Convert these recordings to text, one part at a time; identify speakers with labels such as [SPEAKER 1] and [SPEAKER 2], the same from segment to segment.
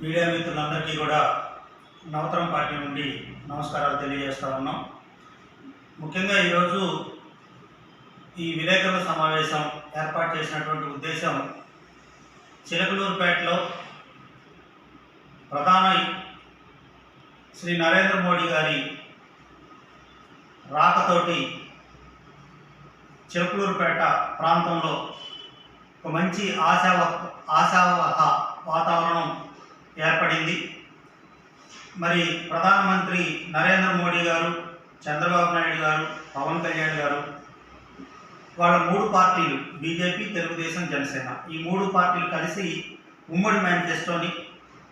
[SPEAKER 1] Media మిత్రులందరికీ కూడా నవతరం party నుండి నమస్కారాలు తెలియజేస్తా ఉన్నాం. ముఖ్యంగా ఈరోజు ఈ విలేకరుల సమావేశం ఏర్పాటు చేసినటువంటి ఉద్దేశం చిలకలూరుపేటలో ప్రధాన శ్రీ నరేంద్ర మోడీ గారి రాకతోటి చిలకలూరుపేట ప్రాంతంలో ఒక మంచి ఆశావ ఆశావహ వాతావరణం ఏర్పడింది. మరి ప్రధానమంత్రి నరేంద్ర మోడీ గారు చంద్రబాబు నాయుడు గారు పవన్ కళ్యాణ్ గారు వాళ్ళ మూడు పార్టీలు బీజేపీ తెలుగుదేశం జనసేన ఈ మూడు పార్టీలు కలిసి ఉమ్మడి మేనిఫెస్టోని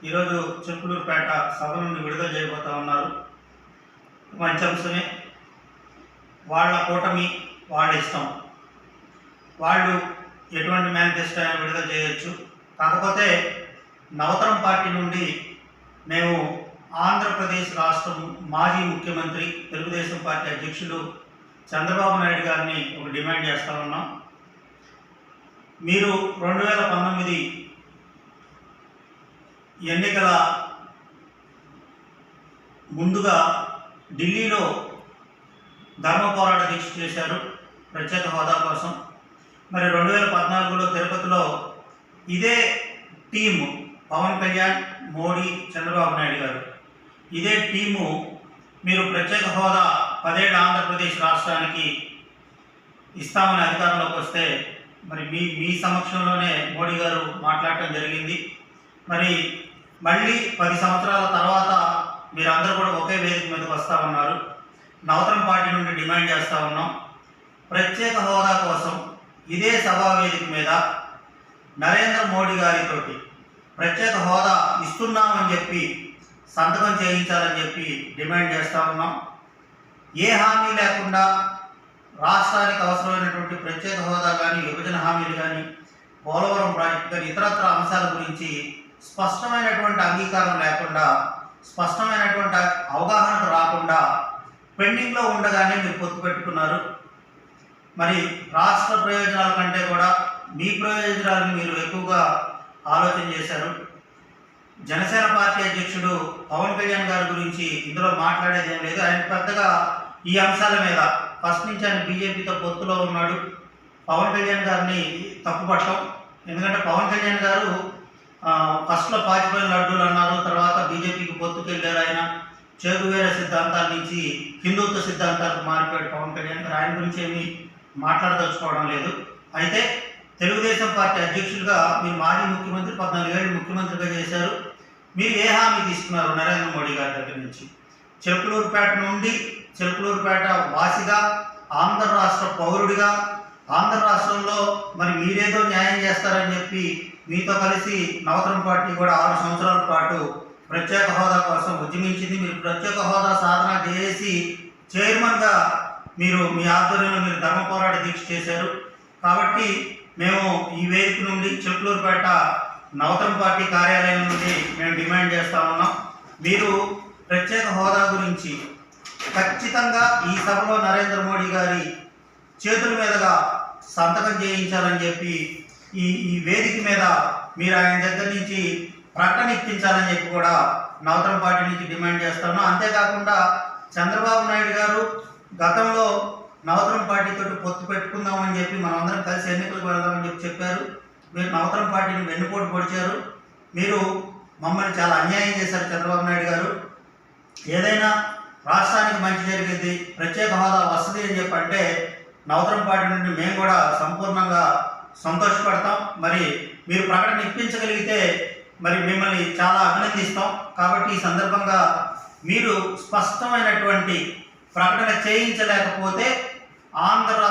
[SPEAKER 1] ఈరోజు చెప్పులూరుపేట సభ నుండి విడుదల చేయబోతా ఉన్నారు. మంచి అంశమే వాళ్ళ కూటమి వాళ్ళ ఇష్టం. వాళ్ళు ఎటువంటి మేనిఫెస్టో అయినా విడుదల చేయొచ్చు. కాకపోతే నవతరం పార్టీ నుండి మేము ఆంధ్రప్రదేశ్ రాష్ట్రం మాజీ ముఖ్యమంత్రి తెలుగుదేశం పార్టీ అధ్యక్షులు చంద్రబాబు నాయుడు గారిని ఒక డిమాండ్ చేస్తా ఉన్నాం. మీరు రెండు వేల పంతొమ్మిది ఎన్నికల ముందుగా ఢిల్లీలో ధర్మ పోరాట దీక్ష చేశారు. ప్రత్యేక హోదా కోసం. మరి రెండు వేల పద్నాలుగులో తిరుపతిలో ఇదే టీము పవన్ కళ్యాణ్ మోడీ చంద్రబాబు నాయుడు గారు. ఇదే టీము మీరు ప్రత్యేక హోదా పదేడు ఆంధ్రప్రదేశ్ రాష్ట్రానికి ఇస్తామని అధికారంలోకి వస్తే మరి మీ మీ సమక్షంలోనే మోడీ గారు మాట్లాడటం జరిగింది. మరి మళ్ళీ పది సంవత్సరాల తర్వాత మీరందరూ కూడా ఒకే వేదిక మీదకి వస్తా ఉన్నారు. నవతరం పార్టీ నుండి డిమాండ్ చేస్తూ ఉన్నాం. ప్రత్యేక హోదా కోసం ఇదే సభా వేదిక మీద నరేంద్ర మోడీ గారితోటి ప్రత్యేక హోదా ఇస్తున్నామని చెప్పి సంతకం చేయించాలని చెప్పి డిమాండ్ చేస్తా ఉన్నాం. ఏ హామీ లేకుండా రాష్ట్రానికి అవసరమైనటువంటి ప్రత్యేక హోదా కానీ విభజన హామీలు కానీ పోలవరం ప్రాజెక్టు కానీ ఇతరత్ర అంశాల గురించి స్పష్టమైనటువంటి అంగీకారం లేకుండా స్పష్టమైనటువంటి అవగాహనకు రాకుండా పెండింగ్లో ఉండగానే మీరు పొత్తు పెట్టుకున్నారు. మరి రాష్ట్ర ప్రయోజనాల కంటే కూడా మీ ప్రయోజనాలను మీరు ఎక్కువగా ఆలోచన చేశారు. జనసేన పార్టీ అధ్యక్షుడు పవన్ కళ్యాణ్ గారి గురించి ఇందులో మాట్లాడేది ఏం లేదు. ఆయన పెద్దగా ఈ అంశాల మీద ఫస్ట్ నుంచి ఆయన బీజేపీతో పొత్తులో ఉన్నాడు. పవన్ కళ్యాణ్ గారిని తప్పుపట్టడం ఎందుకంటే పవన్ కళ్యాణ్ గారు ఫస్ట్లో పాచిపోయిన లడ్డూలు అన్నారు. తర్వాత బీజేపీకి పొత్తుకెళ్ళారు ఆయన. చేగువేర సిద్ధాంతాల నుంచి హిందుత్వ సిద్ధాంతాలకు మారిపోయాడు పవన్ కళ్యాణ్ గారు. ఆయన గురించి ఏమీ మాట్లాడదలుచుకోవడం లేదు. అయితే తెలుగుదేశం పార్టీ అధ్యక్షులుగా మీరు మాజీ ముఖ్యమంత్రి పద్నాలుగేళ్ళు ముఖ్యమంత్రిగా చేశారు. మీరు ఏ హామీ తీసుకున్నారు నరేంద్ర మోడీ గారి దగ్గర నుంచి? చిలుకలూరుపేట నుండి చిలుకలూరుపేట వాసిగా ఆంధ్ర రాష్ట్ర పౌరుడిగా ఆంధ్ర రాష్ట్రంలో మరి మీరేదో న్యాయం చేస్తారని చెప్పి మీతో కలిసి నవతరం పార్టీ కూడా ఆరు సంవత్సరాల పాటు ప్రత్యేక హోదా కోసం ఉద్యమించింది. మీరు ప్రత్యేక హోదా సాధన చేసి చైర్మన్గా మీరు మీ ఆధ్వర్యంలో మీరు ధర్మ పోరాట దీక్ష చేశారు. కాబట్టి మేము ఈ వేదిక నుండి చెట్లూరుపేట నవతరం పార్టీ కార్యాలయం నుండి మేము డిమాండ్ చేస్తా ఉన్నాం. మీరు ప్రత్యేక హోదా గురించి ఖచ్చితంగా ఈ సభలో నరేంద్ర మోడీ గారి చేతుల మీదుగా సంతకం చేయించాలని చెప్పి ఈ ఈ వేదిక మీద మీరు ఆయన దగ్గర నుంచి ప్రకటన ఇప్పించాలని చెప్పి కూడా నవతరం పార్టీ నుంచి డిమాండ్ చేస్తాను అంతేకాకుండా చంద్రబాబు నాయుడు గారు గతంలో నవతరం పార్టీతో పొత్తు పెట్టుకుందామని చెప్పి మనమందరం కలిసి ఎన్నికలకు వెళ్దామని చెప్పి చెప్పారు. మీరు నవతరం పార్టీని వెన్నుపోటు పొడిచారు. మీరు మమ్మల్ని చాలా అన్యాయం చేశారు చంద్రబాబు నాయుడు గారు. ఏదైనా రాష్ట్రానికి మంచి జరిగింది ప్రత్యేక హోదా వస్తుంది అని చెప్పి అంటే నవతరం పార్టీ నుండి మేము కూడా సంపూర్ణంగా సంతోషపడతాం. మరి మీరు ప్రకటన ఇప్పించగలిగితే మరి మిమ్మల్ని చాలా అభినందిస్తాం. కాబట్టి ఈ సందర్భంగా మీరు స్పష్టమైనటువంటి ప్రకటన చేయించలేకపోతే ఆంధ్ర రాష్ట్ర